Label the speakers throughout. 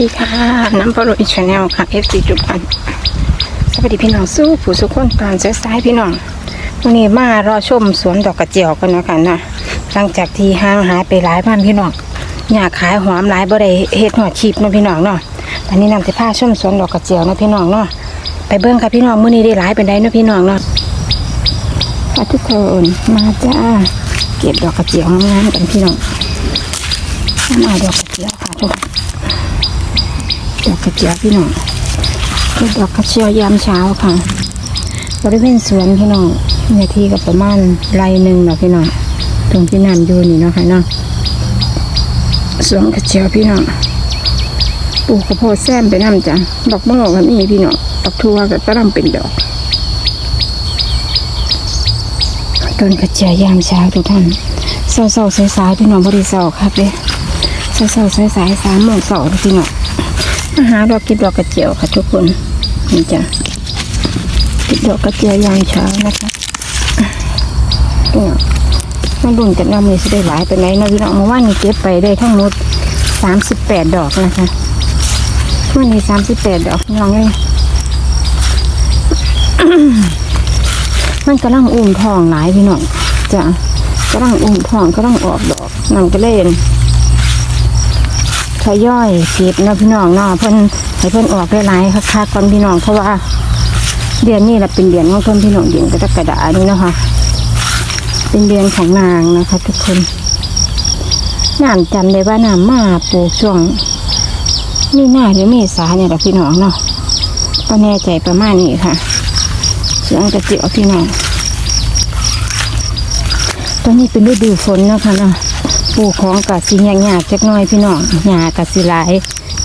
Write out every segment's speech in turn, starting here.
Speaker 1: สวัสดีค่ะ น้ำพะโลอิชแนลค่ะ FC จุพัน สวัสดีพี่น้องสู้ผู้สุขคนตอนสายพี่น้องวันนี้มารอชมสวนดอกกระเจียวกันนะคะนะหลังจากที่ห่างหายไปหลายวันพี่น้องอยากขายหอมหลายบ่ได้เฮ็ดหัวชีพนะพี่น้องเนาะตอนนี้นำสิพาชมสวนดอกกระเจียวนะพี่น้องเนาะไปเบิ่งค่ะพี่น้องมื้อนี้ได้หลายเป็นไดเนาะพี่น้องเนาะทุกคนมาจ้าเก็บดอกกระเจียวงามกันพี่น้องมาดอกกระเจียวค่ะทุกคน ดอกกระเจียวพี่น้องคือดอกกระเจียวยามเช้าค่ะ บริเวณสวนพี่น้องเนื้อที่ก็ประมาณไรหนึ่งเนาะพี่น้องตรงที่น้ำอยู่นี่เนาะค่ะเนาะสวนกระเจียวพี่น้องปลูกข้าวโพดแซมไปน้ำจ้ะดอกมะม่วงก็มีพี่น้องดอกทั่วก็กำลังเป็นดอกต้นกระเจียวยามเช้าทุกท่านเศร้าๆสายๆพี่น้องบริเศร้าครับเด้เศร้าๆสายๆสามโมงสาร์พี่น้อง มาหาดอกกิบดอกกระเจียวค่ะทุกคนนี่จ้ะกิบดอกกระเจียวยามเช้านะคะเนี่ยมาดุนกันว่ามีสิได้หลายไปไหนนะพี่น้องเมื่อวานนี้เก็บไปได้ทั้งหมดสามสิบแปดดอกนะคะวันนี้สามสิบแปดดอกน้องเลยมันกำลังอุ่มทองหลายพี่น้องจ้ะกำลังอุ่มทองกำลังออกดอกนั่นก็เล่น ยอยเก็บเนาะพี่น้องเนาะเพิ่นให้เพิ่นออกหลายๆคักๆก่อนพี่น้องเพราะว่าเดือนนี้แหละเป็นเดือนของเพิ่นพี่น้องเดือนกรกฎานี่เนาะค่ะเป็นเดือนของนางนะคะ ทุกคนน้ำจำได้ว่าน้ำมาปลูกช่วงนี่หน้าหรือเมษาเนี่ยแหละพี่น้องเนาะก็แน่ใจประมาณนี้ค่ะเสียงกระเจียวพี่น้องตอนนี้เป็นฤดูฝนเนาะคะเนาะ ปลูกของกะสิยากๆจักหน้อยพี่น้องหญ้ากะสิหลาย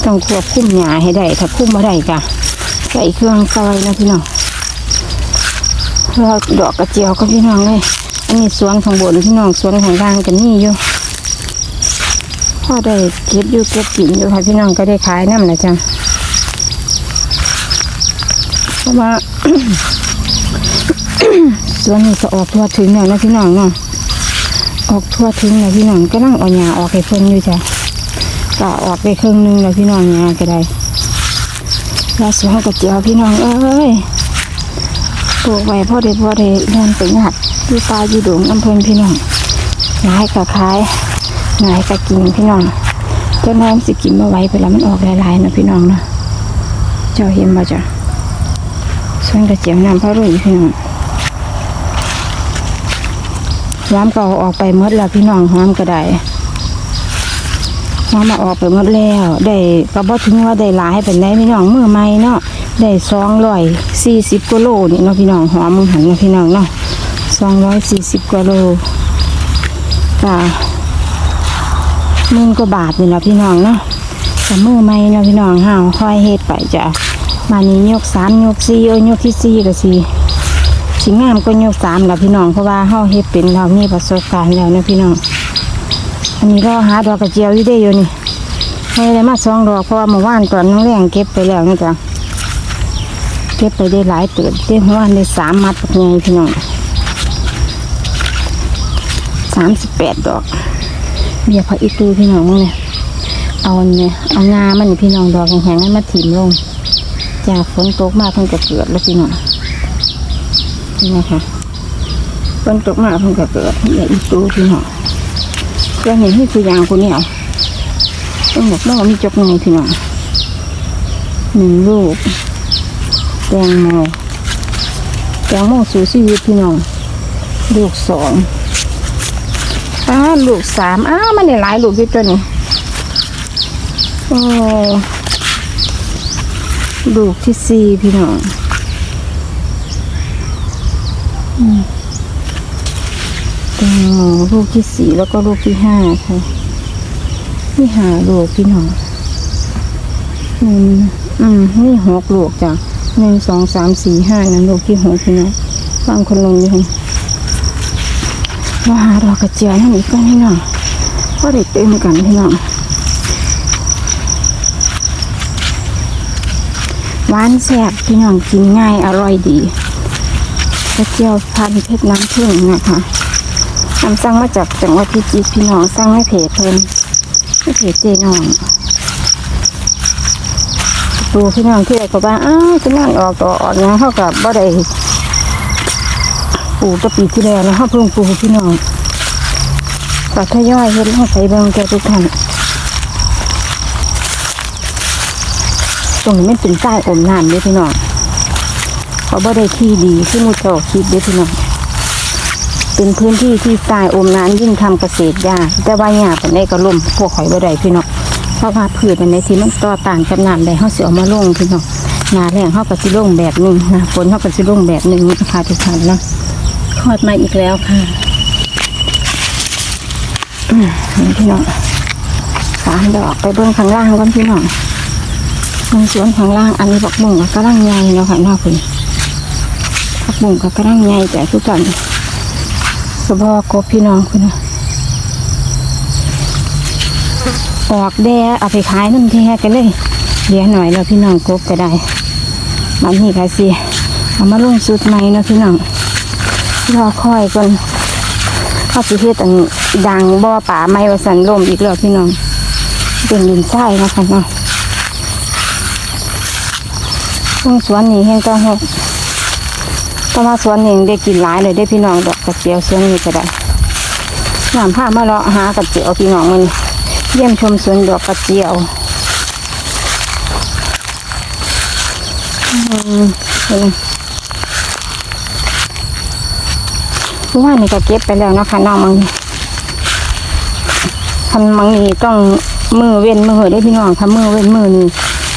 Speaker 1: ต้องควบคุมหญ้าให้ได้ถ้าคุมบ่ได้กะใส่เครื่องซอยนะพี่น้องแล้วดอกกระเจียวก็พี่น้องเลยอันนี้สวนข้างบนพี่น้องสวนข้างล่างกันนี่อยู่พ่อได้เก็บอยู่เก็บกินอยู่ค่ะพี่น้องก็ได้ขายน้ำนะจ๊ะเพราะว่าสวนนี้ก็ออกทั่วถึงแล้วนะพี่น้องเนาะ ออกทั่วทิ้งเลยพี่น้องก็นั่งเอาหญ้าออกให้เพิ่นอยู่จ้ะก็ออกไปครึ่งหนึงแล้วพี่น้องหญ้าก็ได้แล้วสวนกระเจียวพี่น้องเอ้ยปลูกไว้พ่อได้พ่อได้เดินไปหัดอยู่ป่าอยู่ดงน้ำเพิ่นพี่น้องหลายก็ขายหลายก็กินพี่น้องจนน้องสิกินมาไว้ไปแล้วมันออกหลายๆนะพี่น้องเนาะเจ้าเห็นมาจ้ะส่วนกระเจียวน้ำพระรุ่ยพี่น้อง หอมก็ออกไปหมดแล้วพี่น้องหอมก็ได้หอมมาออกไปหมดแล้ว ได้ก็บ่ถึงว่าได้หลายเป็นได้พี่น้องมือใหม่เนาะได้สองร้อยสี่สิบกิโลนี่เนาะพี่น้องหอมมึงหันเนาะพี่น้องเนาะสองร้อยสี่สิบกิโลก็มื่นกว่าบาทนี่แหละพี่น้องเนาะแต่มือใหม่เนาะพี่น้องห้าวค่อยเฮ็ดไปจ้ะมานี้ยกสามยกสี่เอ้ยยกที่สี่ก็สี่ สิงามก็ยกสามแล้วพี่น้องเพราะว่าเฮาเฮ็ดเป็นเรามีประสบการณ์แล้วนะพี่น้อง อันนี้ก็หาดอกกระเจียวอยู่ได้อยู่นี่ไม่ได้มาสองดอกเพราะว่าเมื่อวานตอนน้องแรงเก็บไปแล้วนะจ๊ะเก็บไปได้หลายเติบได้เมื่อวานได้สามมัดไงพี่น้องสามสิบแปดดอกเบียร์พออีตูพี่น้องมึงเนี่ยเอาเนี่ยเอางามันนี่พี่น้องดอกแข็งๆนั้นมาถิ่มลงจากฝนตกมาเพิ่งจะเกิดแล้วพี่น้อง นี่นะคะฝนตกมาเพิ่งจะเกิดอย่าอีตูพี่น้องก็เห็นที่คือยางคนนี้เอาต้องบอกว่ามีจกหนึ่งพี่น้องหนึ่งลูกแตงโมแตงโมสูชีวิตพี่น้องลูกสองอ้าลูกสามอ้าวมันได้หลายลูกอยู่ตัวนี้โอ้ลูกที่สี่พี่น้อง แตงโมลูกที่สี่แล้วก็ลูกที่ห้าค่ะนี่หาลูกพี่น้องหนึ่งอืมนี่หกลูกจ้ะหนึ่งสองสามสี่ห้านั่นลูกที่หกพี่น้องวางคนลงอยู่ค่ะมาหาดอกกระเจียวนั่นอีกก็พี่น้องก็ได้เต็มกันพี่น้องหวานแซ่บพี่น้องกินง่ายอร่อยดี กระเจียวพันเพชรน้ำผึ้งนะคะทำสั่งมาจากจังหวัดพิจิตรพี่น้องสั่งให้เพจเพิ่นให้เพจเจน้องดูพี่น้องที่ไรก็ว่าอ้าวจะนั่นออกต่อออกนะเขากับบ่ได้ปลูกตะปีที่แล้วแล้วเขาเพิ่งปลูกพี่น้องก็ทยอยเฮ็ดให้ใส่เบิ่งแกทุกท่านตรงนี้ไม่เป็นใต้อมน้ำเลยพี่น้อง เขาบ่ได้ที่ดีที่มุดเจ้าคิดเด้อพี่น้องเป็นพื้นที่ที่ตายอมน้ำยิ่งทำเกษตรยากแต่ว่าหญ้าเป็นในกระล่มพวกข่อยบ่ได้พี่น้องเพราะว่าพืชอันในที่มันต่อต้านกับน้ำได้เฮาสิเอามาลงพี่น้องหน้าแรงเฮาก็สิลงแบบหนึงหน้าฝนเฮาก็สิลงแบบหนึงนะคะทุกท่านเนาะคลอดมาอีกแล้วค่ะนี่พี่น้องสามดอกไปเบิ่งข้างล่างก่อนพี่น้องเบิ่งสวนข้างล่างอันนี้บักบุ้งก็กำลังใหญ่เนาะค่ะเนาะคุณ บักบุ้งก็กำลังใหญ่แต่ทุกท่านกระบอกกบพี่น้องคุณนะออกแดเอาไปขายน้ำแท้กันเลยเดี๋ยวหน่อยแล้วพี่น้องกบก็ได้มันนี่ค่ะสิเอามาลงสุดใหม่เนาะพี่น้องรอคอยก่อนเข้าสิเฮ็ดอันดังบ่อป่าไม้วสันลมอีกแล้วพี่น้องเป็นดินทรายเนาะคะเนาะตรงสวนนี้แห้งก็หก แต่ว่าสวนเองได้กินหลายเลยได้พี่น้องดอกกระเจียวสวนนี้ก็ได้น้ำผ้ามาเลาะหากระเจียวพี่น้องมันเยี่ยมชมสวนดอกกระเจียวอืมเห็นไหมเพราะว่านี่ก็เก็บไปแล้วนะคะน้องมังนี่คันมังนี่ต้องมือเว้นมือได้พี่น้องถ้ามือเว้นมือนี่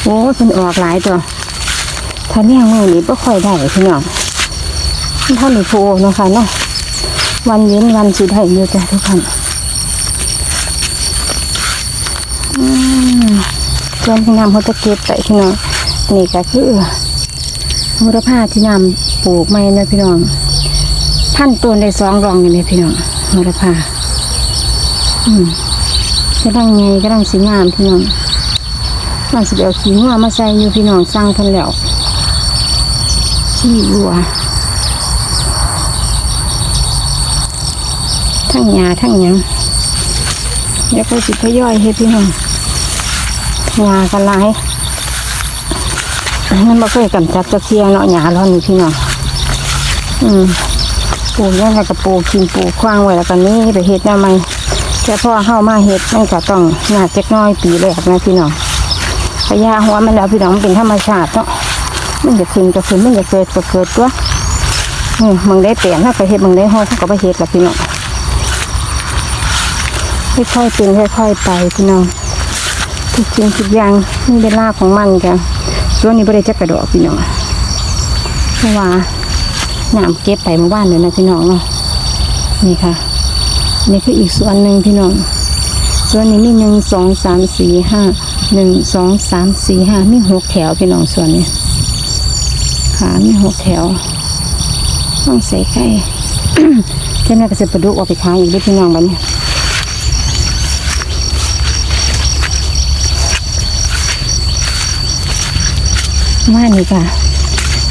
Speaker 1: โอ้ยเป็นออกหลายตัวถ้าเลี้ยงมือนี่ก็ค่อยได้พี่น้อง ท่านหนูโพนะคะเนาะวันเว้นวันสุดให้อยู่จ้ะทุกคนอืมส่วนที่นำเขาจะเก็บใส่พี่น้องนี่ก็คือมูลค่าที่นำปลูกไม่นะพี่น้องพันต้นได้สองรองอยู่เลยพี่น้องมูลค่าอืมกระดังไงกระดังสีงามพี่น้องมันสิเดียวขี้งัวมาใส่อยู่พี่น้องสร้างกันแล้วขี้วัว ทั้งหญ้าทั้งหยังแล้วก็สิทย่อยเฮ็ดพี่น้องหญ้ากันหลายมันบ่เคยกำจัดจะเทียเนาะหญ้าร้อนนี่พี่น้องอืมปลูกเนี่ยแล้วก็ปลูกินปลูกขว้างไว้แล้วก็นี้ไปเฮ็ดแนวใหม่แต่พอเข้ามาเฮ็ดมันก็ต้องหน้าจักน้อยปีแรกนะพี่น้องพยาหัวมันแล้วพี่น้องมันเป็นธรรมชาติเนาะมันจะขึ้นก็ขึ้นมันจะเกิดก็เกิดตัวมึงได้เปลี่ยนถ้าไปเฮ็ดมึงได้ห้องเขาก็ไปเฮ็ดละพี่น้อง ค่อยๆเป็นค่อยๆไปพี่น้องทุกสิ่งทุกอย่างมีเวลาของมันจ้ะส่วนนี้ไม่ได้จะกระโดดพี่น้องเพราะว่าน้ำเก็บไปเมื่อวานเลยนะพี่น้องเนาะนี่ค่ะ นี่คืออีกส่วนหนึ่งพี่น้องส่วนนี้มีหนึ่งสองสามสี่ห้าหนึ่งสองสามสี่ห้ามีหกแถวพี่น้องส่วนนี้ขามีหกแถวต้องใส่ไก่เจ้าแม่ก็จะประดุกออกไปขายอีกด้วยพี่น้องบัดนี้ มานี่ค่ะ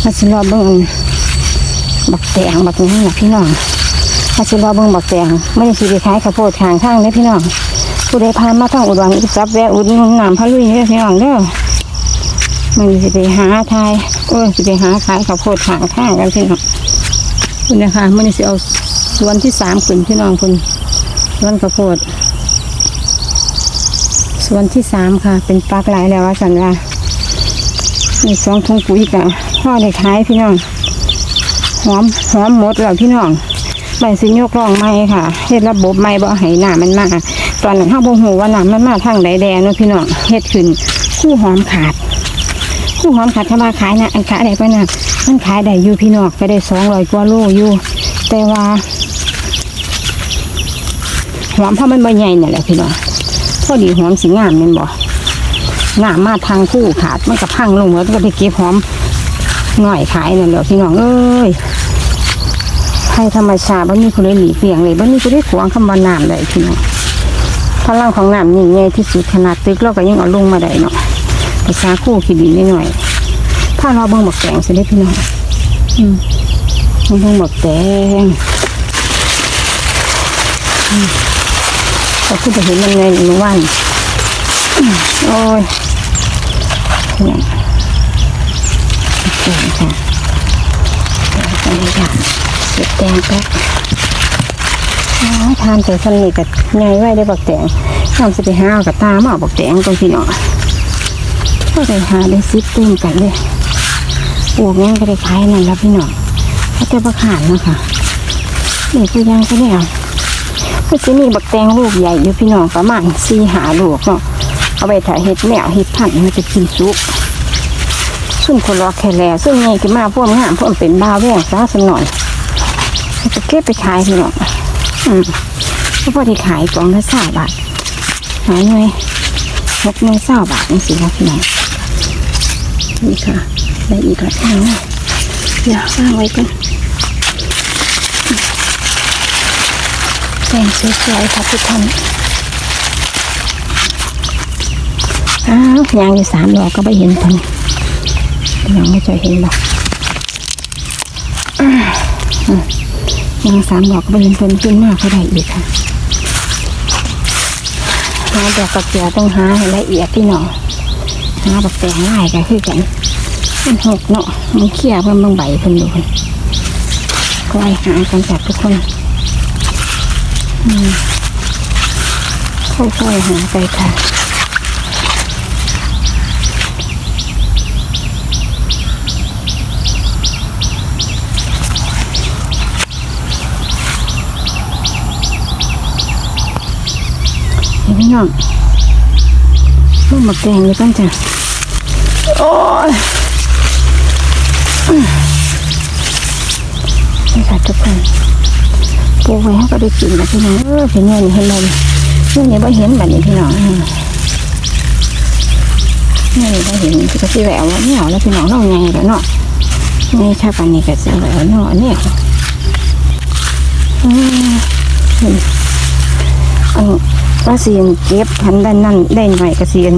Speaker 1: มาสิรอเบิ่งบักแตงบักนี้นะพี่น้องมาสิรอเบิ่งบักแตงไม่ได้สิไปขายข้าวโพดทางข้างเด้พี่น้องผู้ใดผ่ามาทางอุดรอีกซับแวะอุดหนุนน้ำพะลุยเด้อพี่น้องเด้อมันสิไปหาทายเออสิไปหาขายข้าวโพดทางข้างกันพี่น้องคุณนะคะมันสิเอาสวนที่สามขึ้นพี่น้องคุณสวนข้าวโพดสวนที่สามค่ะ เป็นปลักหลายแล้วว่าสันว่า มีสองถุงปุ๋ยกับพ่อได้ขายพี่น้องหอมหอมหมดแล้วพี่น้องใบสิยกร่องไม้ค่ะเฮ็ดระบบไม้บ่ให้น้ำมันมาตอนนั้นเฮาบ่ฮู้ว่าน้ำมันมาทางใดแดงเนาะพี่น้องเฮ็ดขึ้นคู่หอมขาด คู่หอมขาดถ้าว่าขายนะอันขายได้ปะนะมันขายได้อยู่พี่น้องก็ได้200กว่าโลอยู่แต่ว่าหอมเพราะมันใบใหญ่นี่นแหละพี่น้องพอดีหอมสิงามแม่นบ่ หน้ามาทางคู่ขาดมันก็พังลงแล้วก็ไปเก็บหอมหน่อยขายเนั่นแหละพี่น้องเอ้ยให้ธรรมชาติบ้านนี้คุณได้หลีเลี่ยงเลยบ้านนี้คุณได้ขวางคำว่าน้ำเลยพี่น้องพลังของน้ำยิ่งใหญ่ที่สุดขนาดตึกเราก็ยังเอาลงมาได้เนาะภาษาคู่ขีดินนิดหน่อยถ้าเราเบิ่งบักแตงสิได้พี่น้องอืมเบิ่งบักแตงอืมแต่คุณจะเห็นมันไงในวันโอ้ย เนี่ยแตงค่ะบรรยากาศเสียบแตงแป๊บทานแต่สนิทกับไงไว้ได้บักแตงทำสิไปหาเอากับตามาเอาบักแตงก่อนพี่น้องก็ได้หาได้ซิปเต็มกันเลยปลูกยังก็ได้ขายนั่นแล้วพี่น้องเขาจะบักหานเนาะคะนี่คือยังก็เนี่ยก็จะมีบักแตงลูกใหญ่อยู่พี่น้องประมาณสี่หาลูกเนาะ เอาไปถ่ายเห็ดแมวเห็ดพันธุ์มันจะกินซุปซึ่งคนรอแค่แลซึ่งไงขึ้นมาพวกงามพวกเป็นบ้าแว่งซะสักหน่อยจะเก็บไปขายพี่น้องอืมก็พอที่ขายกล่องละสาบาทหายหน่วยหกหน่วยสาบาทนี่สิครับพี่น้องนี่ค่ะได้อีกแล้วองเดี๋ยววางไว้ก่อนแต่งสวยๆค่ะทุกท่าน อ้าวยางอยู่สามดอกก็ไม่เห็นตอนนี้ยังไม่เคยเห็นหรอกอ่างสามดอกก็ไปเห็นเพิ่นขึ้นมากเขาได้อีกค่ะหาดอกกระเจียต้องหาให้ละเอียดพี่น้องหาบักแตงง่ายก็คือกันมันหกเนาะมันเขี่ยเพิ่นบางใบเพิ่นดูเพิ่นก็ไอหากันจากทุกคนค่อยๆหาไปค่ะ ห็นพี่น้องลูกหมกแดงเลยตั้งจ้ะโอ้ยนี่ค่ะทุกคนปลูกไว้ให้ก็ได้กินนะพี่น้องเออเห็นเนี่ยนี่เห็นเลยนี่เนี่ไม่เห็นแบบนี้พี่น้องนี่นี่ไม่เห็นก็สิแหววว่าเนี่ยแล้วพี่น้องน้องไงแล้วเนาะนี่ถ้าปันนี้ก็สิแหววเนาะเนี่ยอืมนี่อัน ว่าเสียนเก็บพันด้านนั่นได้หน่อยกระเสียน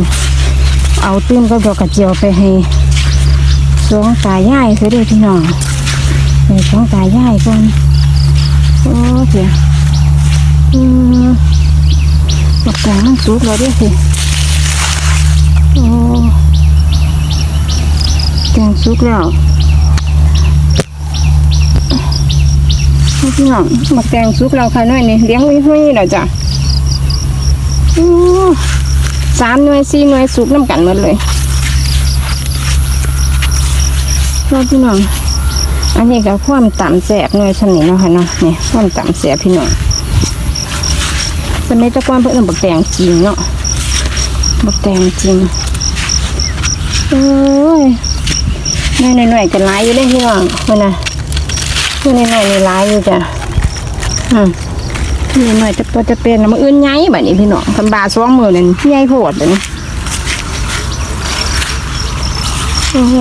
Speaker 1: เอาตื้มก็ดอกกระเจียวไปให้สวงตายายคือได้พี่น้องให้สวงตายายก่อนโอ้เสียอืมดอกแตงมันสุกแล้วด้วยสิโอ้แตงสุกแล้วพี่น้องมาแตงสุกแล้วค่ะน้อยนี่เลี้ยงไว้ห้อยแล้วจ้ะ สามหน่วยสี่หน่วยสุกน้ำกันหมดเลยแล้วพี่น้อง อันนี้ก็ความต่ำแสบหน่วยชนิดเนาะค่ะเนาะนี่ความต่ำแสบพี่น้องจะไม่ตะกอนเพื่อนบักแตงจริงเนาะบักแตงจริงโอ้ยหน่อยหน่อยๆกันหลายอยู่เลยพี่น้องคนน่ะหน่อยหน่อยๆนี่หลายอยู่จ้ะอืม นี่หน่อยจะตัวจะเป็นมันอื่นไงแบบนี้พี่น้องคำบาสองมือนั่นใหญ่โพดเลยโอ้โห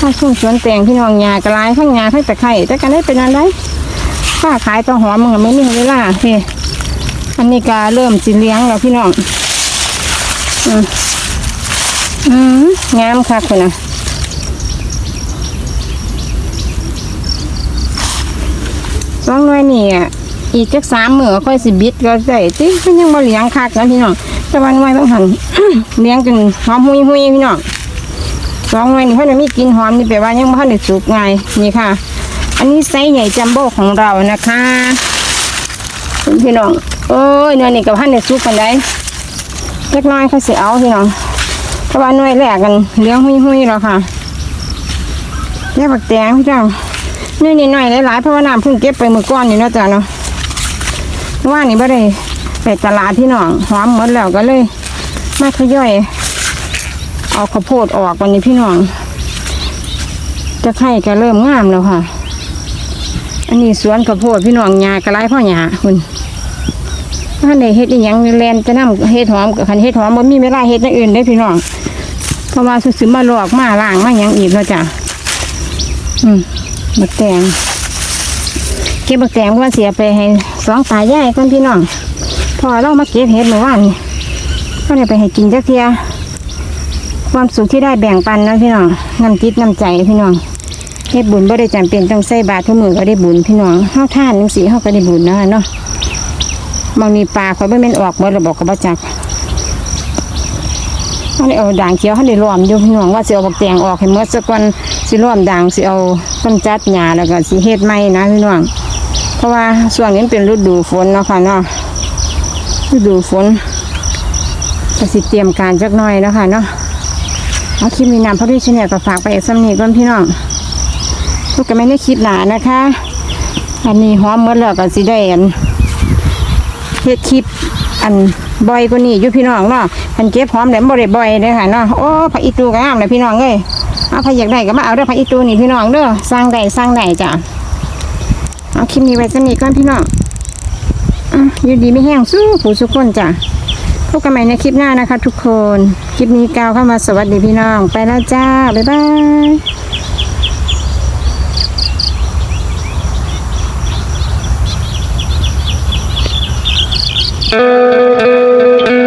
Speaker 1: ถ้าช่วงสวนแตงพี่น้องยากระไรข้างยาข้างตะไคร้แต่กันได้เป็นอะไรป้าขายตัวหอมมันก็ไม่มีเวลาเฮ้อันนี้ก็เริ่มสิเลี้ยงแล้วพี่น้องอืมอืมงามค่ะคุณนะ สองห นี่อีกจักสามมือค่อยสิบิดก็ได้ติมันยังบ่เลี้ยงคักนะพี่น้องแต่วันหน่วยต้องหันเลี้ยงจนหอมหุยหุยพี่น้องสองหน่วยนี่เพิ่นจะมีกินหอมนี่แปลว่ายังบ่ทันได้สุกไงนี่ค่ะ อันนี้ไซส์ใหญ่จัมโบ้ของเรานะคะพี่น้องโอ้ยเนื้อนี่กับพันได้สุกกันได้เล็กน้อยเขาสิเอาพี่น้องเพราะว่าหน่วยแรกกันเลี้ยงหุยหุยๆแล้วค่ะเรียกบักแตงพี่น้อง นี่นี่หน่อยหลายๆเพราะว่าน้ำเพิ่งเก็บไปเมื่อก่อนนี่นะจ๊ะเนาะว่านี่บ่ได้ไปตลาดที่หนองหอมหมดแล้วก็เลยมาขย่อยเอาข้าวโพดออกวันนี้พี่น้อง จะไข่ก็เริ่มงามแล้วค่ะ อันนี้สวนข้าวโพดพี่น้องหญ้ากระไรพ่อหญ้าคุณถ้าในเฮ็ดอีหยังแลนจะนำเฮ็ดหอมกับคันเฮ็ดหอมบ่มีเวลาเฮ็ดอย่างอื่นได้พี่น้องเพราะว่าสิมาลอกมาล้างมาหยังอีกแล้วจ้ะอืม บักแตงเก็บบักแตงว่าเสียไปให้สองตายายก่อนพี่น้องพอเรามาเก็บเห็ดเมื่อวานก็เลยไปให้กินจักเทียความสุขที่ได้แบ่งปันนะพี่น้องน้ำจิตน้ำใจพี่น้องเฮ็ดบุญบ่ได้จำเป็นต้องใส่บาตรทุกมือก็ได้บุญพี่น้องเฮาท่านจังสีเฮาก็ได้บุญเนาะเนาะบางมีปลาคอยบ่แม่นออกบ่ระบอกกับบ่จักเขาได้เอาด่างเขียวเขาได้รวมอยู่พี่น้องว่าสิเอาบักแตงออกให้หมดสักวัน สิร่วมด่างสิเอาต้นจัดหญ้าแล้วก็สิเฮ็ดใหม่นะพี่น้องเพราะว่าช่วงนี้เป็นฤดูฝนเนาะค่ะเนาะฤดูฝนก็สิเตรียมการจักหน่อยเนาะค่ะเนาะเอาคลิปนี้นำพอดีชแนลก็ฝากไปเอกสำนีก่อนพี่น้องพวกกันไม่ได้คลิปหนานะคะ อันนี้หอมหมดแล้วก็สิได้อันเฮ็ดคลิปอันบ่อยกว่านี้อยู่พี่น้องเนาะพันเก็บหอมแหลมบ่ได้บ่อยเด้อค่ะเนาะโอ้ผักอีตูก็งามเลยพี่น้องเอ้ย ใครอยากได้ก็มาเอาเด้อผักอีตูนี่พี่น้องเด้อสร้างได้สร้างได้จ้ะเอาคลิปนี้ไว้สนิทก่อนพี่น้องอะยู่ดีไม่แห้งสู้ผู้สุกคนจ้ะพบกันใหม่ในคลิปหน้านะคะ ทุกคน คลิปนี้กล่าวเข้ามาสวัสดีพี่น้อง ไปแล้วจ้า บ๊ายบาย
Speaker 2: Thank